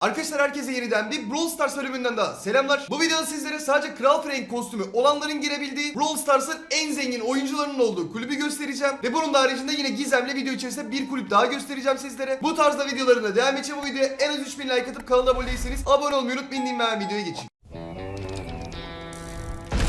Arkadaşlar herkese yeniden bir Brawl Stars bölümünden daha selamlar. Bu videoda sizlere sadece Kral Frank kostümü olanların girebildiği Brawl Stars'ın en zengin oyuncularının olduğu kulübü göstereceğim. Ve bunun da haricinde yine gizemli video içerisinde bir kulüp daha göstereceğim sizlere. Bu tarzda videolarına devam edeceğim. Bu videoya en az 3000 like atıp kanala abone değilseniz abone olmayı unutmayın diyeyim ben videoya geçeyim.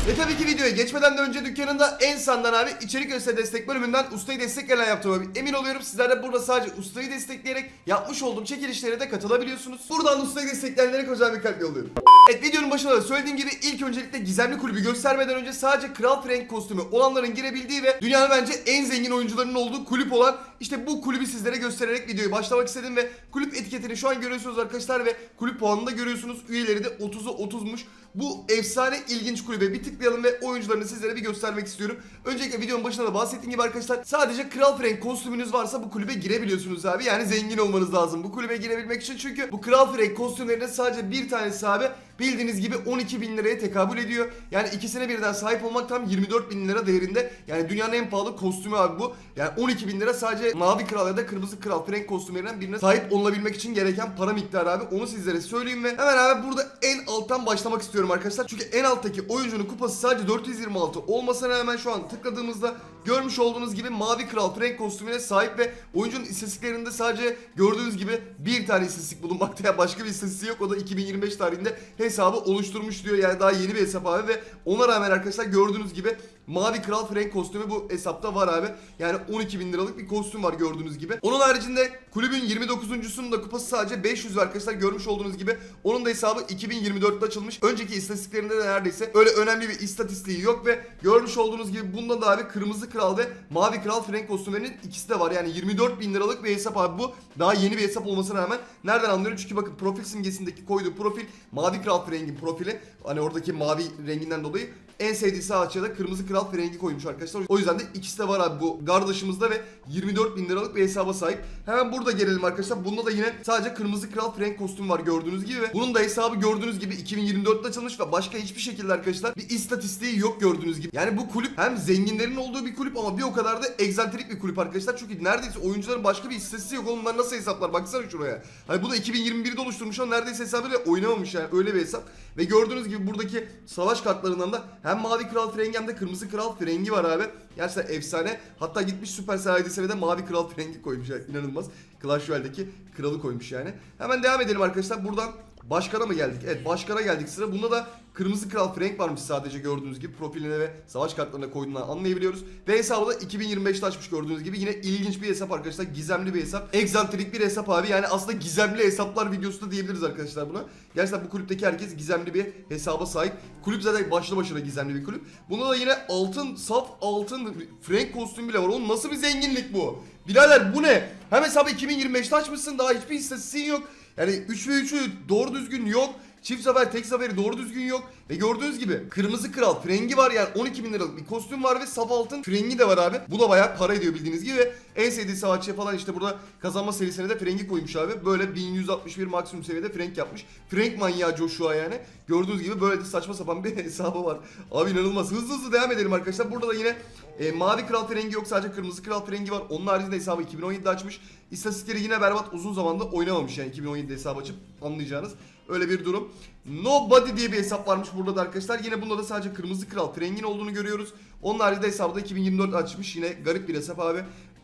Ve tabii ki videoya geçmeden de önce dükkanında en sandan abi içerik öse destek bölümünden ustayı destekleyen yaptığıma emin oluyorum. Sizler de burada sadece ustayı destekleyerek yapmış olduğum çekilişlere de katılabiliyorsunuz. Buradan ustayı destekleyenlere kocaman bir kalp yolluyorum. Evet videonun başında da söylediğim gibi ilk öncelikle gizemli kulübü göstermeden önce sadece Kral Frank kostümü olanların girebildiği ve dünyanın bence en zengin oyuncularının olduğu kulüp olan işte bu kulübü sizlere göstererek videoyu başlamak istedim ve kulüp etiketini şu an görüyorsunuz arkadaşlar ve kulüp puanını da görüyorsunuz. Üyeleri de 30'u 30'muş. Bu efsane ilginç kulübe bir tıklayalım ve oyuncularını sizlere bir göstermek istiyorum. Öncelikle videonun başında da bahsettiğim gibi arkadaşlar sadece Kral Frank kostümünüz varsa bu kulübe girebiliyorsunuz abi. Yani zengin olmanız lazım bu kulübe girebilmek için. Çünkü bu Kral Frank kostümlerinde sadece bir tanesi abi bildiğiniz gibi 12 bin liraya tekabül ediyor. Yani ikisine birden sahip olmak tam 24 bin lira değerinde. Yani dünyanın en pahalı kostümü abi bu. Yani 12 bin lira sadece Mavi Kral ya da Kırmızı Kral Frank kostümlerinden birine sahip olunabilmek için gereken para miktarı abi. Onu sizlere söyleyeyim ve hemen abi burada en alttan başlamak istiyorum arkadaşlar. Çünkü en alttaki oyuncunun kupası sadece 426 olmasına rağmen şu an tıkladığımızda görmüş olduğunuz gibi Mavi Kral Frank kostümüne sahip ve oyuncunun istatistiklerinde sadece gördüğünüz gibi bir tane istatistik bulunmakta ya başka bir istatistiği yok. O da 2025 tarihinde hesabı oluşturmuş diyor. Yani daha yeni bir hesap abi ve ona rağmen arkadaşlar gördüğünüz gibi Mavi Kral Frank kostümü bu hesapta var abi. Yani 12 bin liralık bir kostüm var gördüğünüz gibi. Onun haricinde kulübün 29.sunun da kupası sadece 500 arkadaşlar görmüş olduğunuz gibi. Onun da hesabı 2024'te açılmış. Önceki istatistiklerinde de neredeyse öyle önemli bir istatistiği yok ve görmüş olduğunuz gibi bunda da abi Kırmızı Kral ve Mavi Kral Frank kostümlerinin ikisi de var. Yani 24 bin liralık bir hesap abi bu. Daha yeni bir hesap olmasına rağmen nereden anlıyorum? Çünkü bakın profil simgesindeki koyduğu profil Mavi Kral Frank'in profili. Hani oradaki mavi renginden dolayı en sevdiği sağ açıya da kırmızı kral frengi koymuş arkadaşlar. O yüzden de ikisi de var abi bu kardeşimizde ve 24 bin liralık bir hesaba sahip. Hemen burada gelelim arkadaşlar. Bunda da yine sadece kırmızı kral frenk kostüm var gördüğünüz gibi. Ve bunun da hesabı gördüğünüz gibi 2024'te açılmış ve başka hiçbir şekilde arkadaşlar bir istatistiği yok gördüğünüz gibi. Yani bu kulüp hem zenginlerin olduğu bir kulüp ama bir o kadar da egzantrik bir kulüp arkadaşlar. Çünkü neredeyse oyuncuların başka bir istatistiği yok. Onlar nasıl hesaplar? Baksana şuraya. Hani bu da 2021'de oluşturmuş ama neredeyse hesabıyla oynamamış yani öyle bir hesap. Ve gördüğünüz gibi buradaki savaş kartlarından da hem mavi kral frengi hem de kırmızı kral frengi var abi. Gerçekten efsane. Hatta gitmiş Supercell ID'sine de mavi kral frengi koymuş yani inanılmaz. Clash Royale'deki kralı koymuş yani. Hemen devam edelim arkadaşlar. Buradan başkana mı geldik? Evet başkana geldik sıra. Bunda da Kırmızı Kral Frank varmış sadece gördüğünüz gibi profiline ve savaş kartlarına koyduğundan anlayabiliyoruz. Ve hesabı da 2025'te açmış gördüğünüz gibi. Yine ilginç bir hesap arkadaşlar. Gizemli bir hesap. Egzantrik bir hesap abi. Yani aslında gizemli hesaplar videosu da diyebiliriz arkadaşlar buna. Gerçekten bu kulüpteki herkes gizemli bir hesaba sahip. Kulüp zaten başlı başına gizemli bir kulüp. Bunda da yine altın, saf altın Frank kostüm bile var. Oğlum nasıl bir zenginlik bu? Birader bu ne? Hem hesabı 2025'te açmışsın daha hiçbir istatistiğin yok. Yani 3 ve 3'ü doğru düzgün yok. Çift zafer tek zaferi doğru düzgün yok. Ve gördüğünüz gibi kırmızı kral frengi var yani 12 bin liralık bir kostüm var ve saf altın frengi de var abi. Bu da bayağı para ediyor bildiğiniz gibi. En sevdiği savaşçıya falan işte burada kazanma serisine de frengi koymuş abi. Böyle 1161 maksimum seviyede frenk yapmış. Frenk manyağı Joshua yani. Gördüğünüz gibi böyle de saçma sapan bir hesabı var. Abi inanılmaz. Hızlı hızlı devam edelim arkadaşlar. Burada da yine e, mavi kral frengi yok sadece kırmızı kral frengi var. Onun haricinde hesabı 2017'de açmış. İstatistikleri yine berbat uzun zamanda oynamamış yani 2017'de hesap açıp anlayacağınız. Öyle bir durum. Nobody diye bir hesap varmış burada da arkadaşlar. Yine bunda da sadece kırmızı kral frengin olduğunu görüyoruz. Onun haricinde hesabı da 2024 açmış. Yine garip bir hesap abi.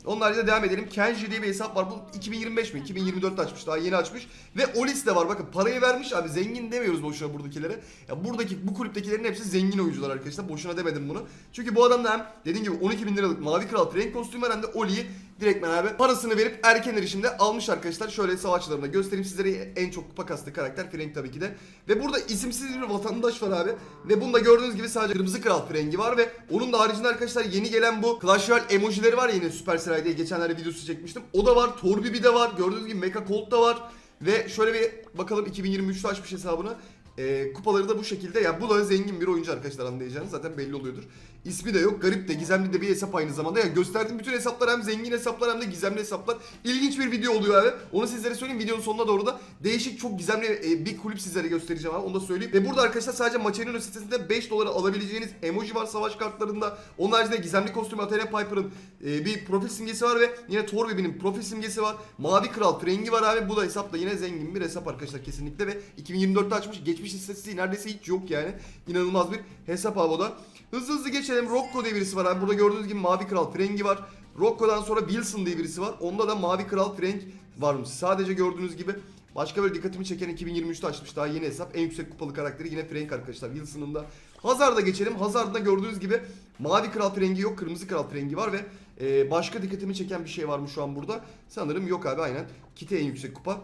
Onun haricinde devam edelim. Kenji diye bir hesap var. Bu 2025 mi? 2024'te açmış. Daha yeni açmış. Ve Olis de var. Bakın parayı vermiş abi. Zengin demiyoruz boşuna buradakilere. Ya buradaki bu kulüptekilerin hepsi zengin oyuncular arkadaşlar. Boşuna demedim bunu. Çünkü bu adam da hem dediğim gibi 12 bin liralık mavi kral frenk kostümü var hem de Oli'yi direktmen abi parasını verip erken erişimde almış arkadaşlar. Şöyle savaşçılarına göstereyim sizlere en çok kupa kastığı karakter Frank tabii ki de. Ve burada isimsiz bir vatandaş var abi. Ve bunda gördüğünüz gibi sadece kırmızı kral Frank'i var ve onun da haricinde arkadaşlar yeni gelen bu Clash Royale emojileri var yine Supercell diye geçenlerde videosu çekmiştim. O da var. Torbibi de var. Gördüğünüz gibi Mecha Colt da var. Ve şöyle bir bakalım 2023'te açmış hesabını. E, kupaları da bu şekilde. Yani bu da zengin bir oyuncu arkadaşlar anlayacağınız zaten belli oluyordur. İsmi de yok. Garip de gizemli de bir hesap aynı zamanda. Yani gösterdiğim bütün hesaplar hem zengin hesaplar hem de gizemli hesaplar. İlginç bir video oluyor abi. Onu sizlere söyleyeyim. Videonun sonuna doğru da değişik çok gizemli e, bir kulüp sizlere göstereceğim abi. Onu da söyleyeyim. Ve burada arkadaşlar sadece Maçerino sitesinde 5 dolara alabileceğiniz emoji var savaş kartlarında. Onun haricinde gizemli kostüm Atena Piper'ın e, bir profil simgesi var ve yine Thor Baby'nin profil simgesi var. Mavi Kral rengi var abi. Bu da hesap da yine zengin bir hesap arkadaşlar kesinlikle ve 2024'te açmış. Geçmiş istatistiği neredeyse hiç yok yani. İnanılmaz bir hesap abi. Hızlı hızlı geçelim. Rocco diye birisi var abi. Burada gördüğünüz gibi Mavi Kral Frengi var. Rocco'dan sonra Wilson diye birisi var. Onda da Mavi Kral Frank varmış. Sadece gördüğünüz gibi Başka böyle dikkatimi çeken 2023'te açmış daha yeni hesap. En yüksek kupalı karakteri yine Frank arkadaşlar. Wilson'ın da. Hazard'a geçelim. Hazard'da gördüğünüz gibi Mavi Kral Frengi yok. Kırmızı Kral Frengi var ve e, başka dikkatimi çeken bir şey var mı şu an burada? Sanırım yok abi aynen. Kite en yüksek kupa.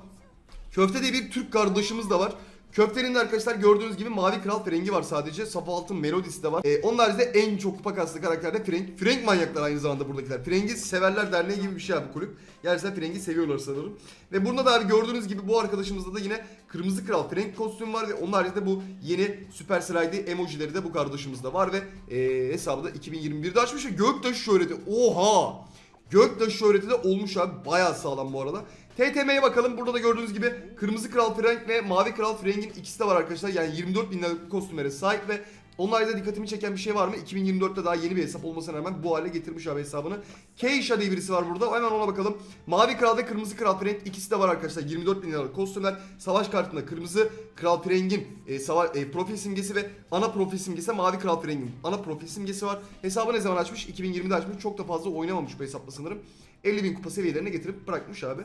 Köfte diye bir Türk kardeşimiz de var. Köftenin de arkadaşlar gördüğünüz gibi mavi kral Frengi var sadece. Safa altın melodisi de var. Ee, onun haricinde en çok kupa kaslı karakter de Frank. Frank manyaklar aynı zamanda buradakiler. Frank'i severler derneği gibi bir şey abi kulüp. Gerçekten Frank'i seviyorlar sanırım. Ve burada da abi gördüğünüz gibi bu arkadaşımızda da yine kırmızı kral Frank kostüm var ve onun haricinde bu yeni Super Slide emojileri de bu kardeşimizde var ve ee, hesabı da 2021'de açmış ve Göktaş şöhreti. Oha! Göktaşı şöhreti de olmuş abi. Bayağı sağlam bu arada. TTM'ye bakalım. Burada da gördüğünüz gibi Kırmızı Kral Frank ve Mavi Kral Frank'in ikisi de var arkadaşlar. Yani 24 bin kostümlere sahip ve onlarda dikkatimi çeken bir şey var mı? 2024'te daha yeni bir hesap olmasına rağmen bu hale getirmiş abi hesabını. Keisha diye birisi var burada. Hemen ona bakalım. Mavi Kral ve Kırmızı Kral Frank ikisi de var arkadaşlar. 24 bin liralık kostümler. Savaş kartında Kırmızı Kral Frank'in e, sava- e, profil simgesi ve ana profil simgesi Mavi Kral Frank'in ana profil simgesi var. Hesabı ne zaman açmış? 2020'de açmış. Çok da fazla oynamamış bu hesapla sanırım. 50 bin kupa seviyelerine getirip bırakmış abi.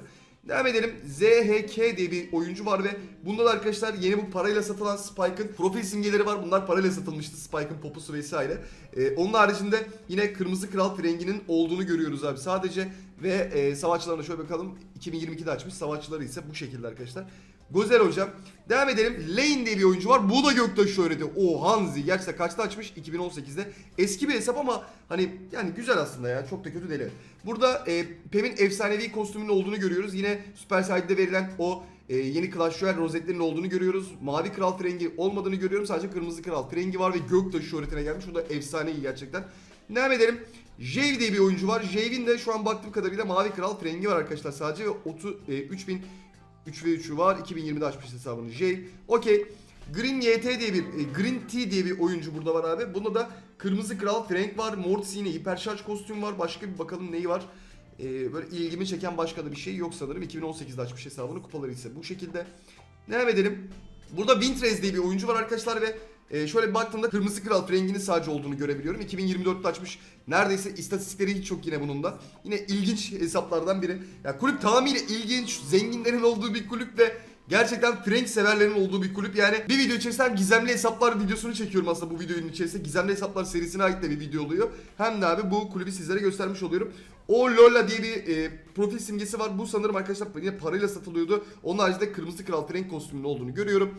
Devam edelim. ZHK diye bir oyuncu var ve bunda da arkadaşlar yeni bu parayla satılan Spike'ın profil simgeleri var. Bunlar parayla satılmıştı. Spike'ın popusu vesaire. Ee, onun haricinde yine Kırmızı Kral Frengi'nin olduğunu görüyoruz abi sadece. Ve e, savaşçılarına şöyle bakalım. 2022'de açmış. Savaşçıları ise bu şekilde arkadaşlar. Gozel hocam. Devam edelim. Lane diye bir oyuncu var. Bu da Göktaş şöhreti. O Hanzi. Gerçekten kaçta açmış? 2018'de. Eski bir hesap ama hani yani güzel aslında ya. Çok da kötü değil. Burada e, Pem'in efsanevi kostümünün olduğunu görüyoruz. Yine Super Side'de verilen o e, yeni Clash Royale rozetlerinin olduğunu görüyoruz. Mavi Kral Frengi olmadığını görüyorum. Sadece Kırmızı Kral Frengi var ve Göktaş şöhretine gelmiş. O da efsane iyi gerçekten. Devam Jave diye bir oyuncu var. Jave'in de şu an baktığım kadarıyla Mavi Kral Frengi var arkadaşlar. Sadece ve 30, e, 3000 3 ve 3'ü var. 2020'de açmış hesabını J. Okey. Green YT diye bir, e, Green T diye bir oyuncu burada var abi. Bunda da Kırmızı Kral Frank var. Mortis yine hiperşarj kostüm var. Başka bir bakalım neyi var. Ee, böyle ilgimi çeken başka da bir şey yok sanırım. 2018'de açmış hesabını. Kupaları ise bu şekilde. Devam edelim. Burada Wintrez diye bir oyuncu var arkadaşlar ve e, şöyle bir baktığımda Kırmızı Kral Frank'inin sadece olduğunu görebiliyorum. 2024'te açmış. Neredeyse istatistikleri hiç yok yine bunun da. Yine ilginç hesaplardan biri. Ya kulüp tamamıyla ilginç, zenginlerin olduğu bir kulüp ve Gerçekten Frank severlerin olduğu bir kulüp yani bir video içerisinde gizemli hesaplar videosunu çekiyorum aslında bu videonun içerisinde gizemli hesaplar serisine ait de bir video oluyor. Hem de abi bu kulübü sizlere göstermiş oluyorum. O Lola diye bir e, profil simgesi var. Bu sanırım arkadaşlar yine parayla satılıyordu. Onun haricinde Kırmızı Kral Frank kostümünün olduğunu görüyorum.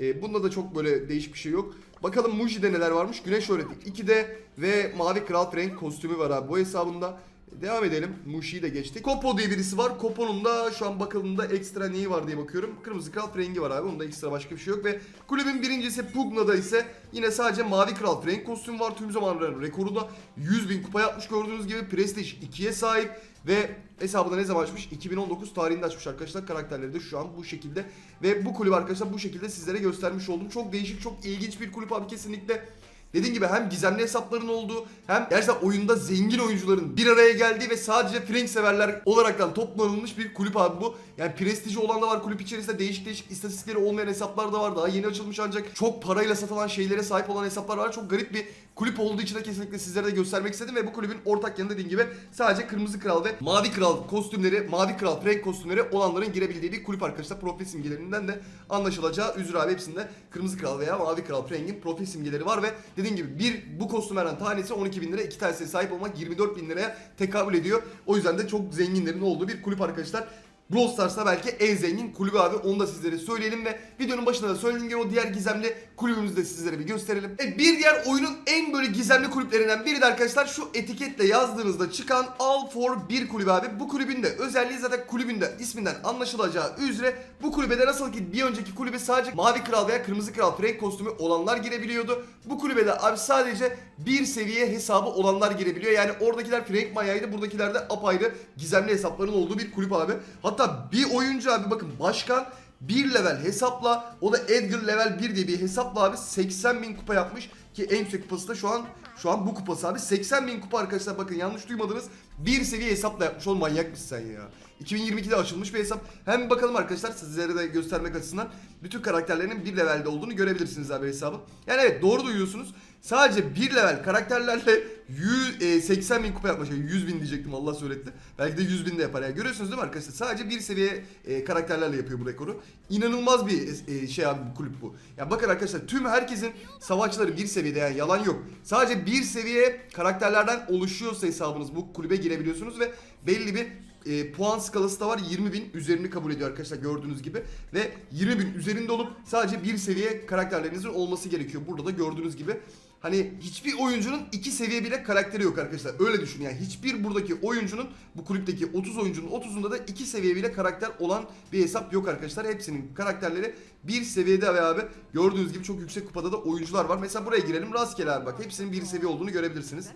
E, bunda da çok böyle değişik bir şey yok. Bakalım Muji'de neler varmış. Güneş öğrettik 2'de ve Mavi Kral Frank kostümü var abi bu hesabında. Devam edelim. Mushi'yi de geçtik. Kopo diye birisi var. Kopo'nun da şu an bakıldığında ekstra neyi var diye bakıyorum. Kırmızı Kral Frank'i var abi. Onda ekstra başka bir şey yok. Ve kulübün birincisi Pugna'da ise yine sadece Mavi Kral Frank kostüm var. Tüm zamanların rekoru da 100 bin kupa yapmış gördüğünüz gibi. Prestige 2'ye sahip. Ve hesabı da ne zaman açmış? 2019 tarihinde açmış arkadaşlar. Karakterleri de şu an bu şekilde. Ve bu kulüp arkadaşlar bu şekilde sizlere göstermiş oldum. Çok değişik, çok ilginç bir kulüp abi kesinlikle. Dediğim gibi hem gizemli hesapların olduğu hem gerçekten oyunda zengin oyuncuların bir araya geldiği ve sadece Frank severler olaraktan toplanılmış bir kulüp abi bu. Yani prestiji olan da var kulüp içerisinde değişik değişik istatistikleri olmayan hesaplar da var. Daha yeni açılmış ancak çok parayla satılan şeylere sahip olan hesaplar var. Çok garip bir kulüp olduğu için de kesinlikle sizlere de göstermek istedim ve bu kulübün ortak yanı dediğim gibi sadece Kırmızı Kral ve Mavi Kral kostümleri, Mavi Kral Frank kostümleri olanların girebildiği bir kulüp arkadaşlar. Profil simgelerinden de anlaşılacağı üzere abi hepsinde Kırmızı Kral veya Mavi Kral Frank'in profil simgeleri var ve dediğim gibi bir bu kostümlerden tanesi 12 bin lira, iki tanesine sahip olmak 24 bin liraya tekabül ediyor. O yüzden de çok zenginlerin olduğu bir kulüp arkadaşlar. Brawl Stars'ta belki en zengin kulübü abi onu da sizlere söyleyelim ve videonun başında da söylediğim gibi o diğer gizemli kulübümüzü de sizlere bir gösterelim. Evet, bir diğer oyunun en böyle gizemli kulüplerinden biri de arkadaşlar şu etiketle yazdığınızda çıkan All for 1 kulübü abi. Bu kulübün de özelliği zaten kulübün de isminden anlaşılacağı üzere bu kulübede nasıl ki bir önceki kulübe sadece mavi kral veya kırmızı kral Frank kostümü olanlar girebiliyordu. Bu kulübede abi sadece bir seviye hesabı olanlar girebiliyor. Yani oradakiler Frank Maya'ydı buradakiler de apayrı gizemli hesapların olduğu bir kulüp abi. Hatta bir oyuncu abi bakın başkan bir level hesapla o da Edgar level 1 diye bir hesapla abi 80 bin kupa yapmış ki en yüksek kupası da şu an şu an bu kupası abi. 80 bin kupa arkadaşlar bakın yanlış duymadınız. Bir seviye hesapla yapmış. Oğlum manyak sen ya? 2022'de açılmış bir hesap. Hem bakalım arkadaşlar sizlere de göstermek açısından bütün karakterlerinin bir levelde olduğunu görebilirsiniz abi hesabı. Yani evet doğru duyuyorsunuz. Sadece bir level karakterlerle 100, e, 80 bin kupa yapmış. Yani 100 bin diyecektim Allah söyletti. Belki de 100 bin de yapar. Yani görüyorsunuz değil mi arkadaşlar? Sadece bir seviye e, karakterlerle yapıyor bu rekoru. İnanılmaz bir e, şey abi bu kulüp bu. Ya bakın arkadaşlar tüm herkesin savaşçıları bir seviyede yani yalan yok. Sadece bir seviye karakterlerden oluşuyorsa hesabınız bu kulübe girebiliyorsunuz ve belli bir e, puan skalası da var 20 bin üzerini kabul ediyor arkadaşlar gördüğünüz gibi ve 20 bin üzerinde olup sadece bir seviye karakterlerinizin olması gerekiyor burada da gördüğünüz gibi Hani hiçbir oyuncunun iki seviye bile karakteri yok arkadaşlar. Öyle düşünün yani. Hiçbir buradaki oyuncunun bu kulüpteki 30 oyuncunun 30'unda da iki seviye bile karakter olan bir hesap yok arkadaşlar. Hepsinin karakterleri bir seviyede ve abi gördüğünüz gibi çok yüksek kupada da oyuncular var. Mesela buraya girelim rastgele abi bak. Hepsinin bir seviye olduğunu görebilirsiniz.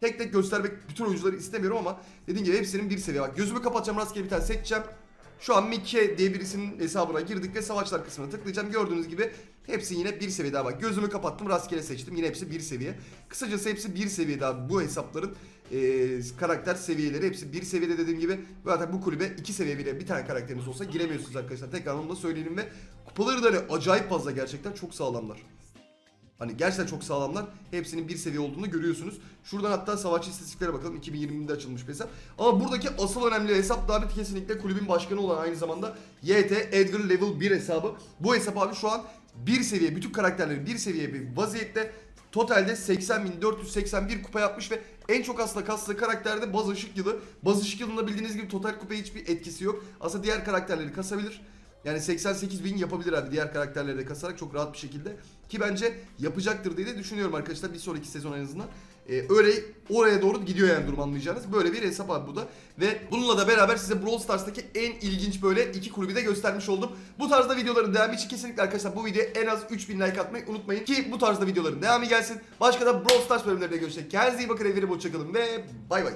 Tek tek göstermek bütün oyuncuları istemiyorum ama dediğim gibi hepsinin bir seviye. Bak gözümü kapatacağım rastgele bir tane seçeceğim. Şu an Mikke diye birisinin hesabına girdik ve savaşlar kısmına tıklayacağım. Gördüğünüz gibi hepsi yine bir seviyede abi. Gözümü kapattım rastgele seçtim. Yine hepsi bir seviye. Kısacası hepsi bir seviyede abi. Bu hesapların e, karakter seviyeleri hepsi bir seviyede dediğim gibi. Zaten bu kulübe iki seviye bile bir tane karakteriniz olsa giremiyorsunuz arkadaşlar. Tekrar onu da söyleyelim ve kupaları da acayip fazla gerçekten çok sağlamlar. Hani gerçekten çok sağlamlar. Hepsinin bir seviye olduğunu görüyorsunuz. Şuradan hatta savaşçı istatistiklere bakalım. 2020'de açılmış bir hesap. Ama buradaki asıl önemli hesap da abi kesinlikle kulübün başkanı olan aynı zamanda YT Edgar Level 1 hesabı. Bu hesap abi şu an bir seviye, bütün karakterleri bir seviye bir vaziyette. Totalde 80.481 kupa yapmış ve en çok aslında kastığı karakter de Baz Işık Yılı. Baz Işık Yılı'nda bildiğiniz gibi total kupaya hiçbir etkisi yok. Aslında diğer karakterleri kasabilir. Yani 88 bin yapabilir abi diğer karakterleri de kasarak çok rahat bir şekilde. Ki bence yapacaktır diye de düşünüyorum arkadaşlar bir sonraki sezon en azından. Ee, öyle oraya doğru gidiyor yani durum anlayacağınız. Böyle bir hesap abi bu da. Ve bununla da beraber size Brawl Stars'taki en ilginç böyle iki kulübü de göstermiş oldum. Bu tarzda videoların devamı için kesinlikle arkadaşlar bu videoya en az 3000 like atmayı unutmayın. Ki bu tarzda videoların devamı gelsin. Başka da Brawl Stars bölümlerinde görüşecek. Kendinize iyi bakın. Evleri hoşçakalın ve bay bay.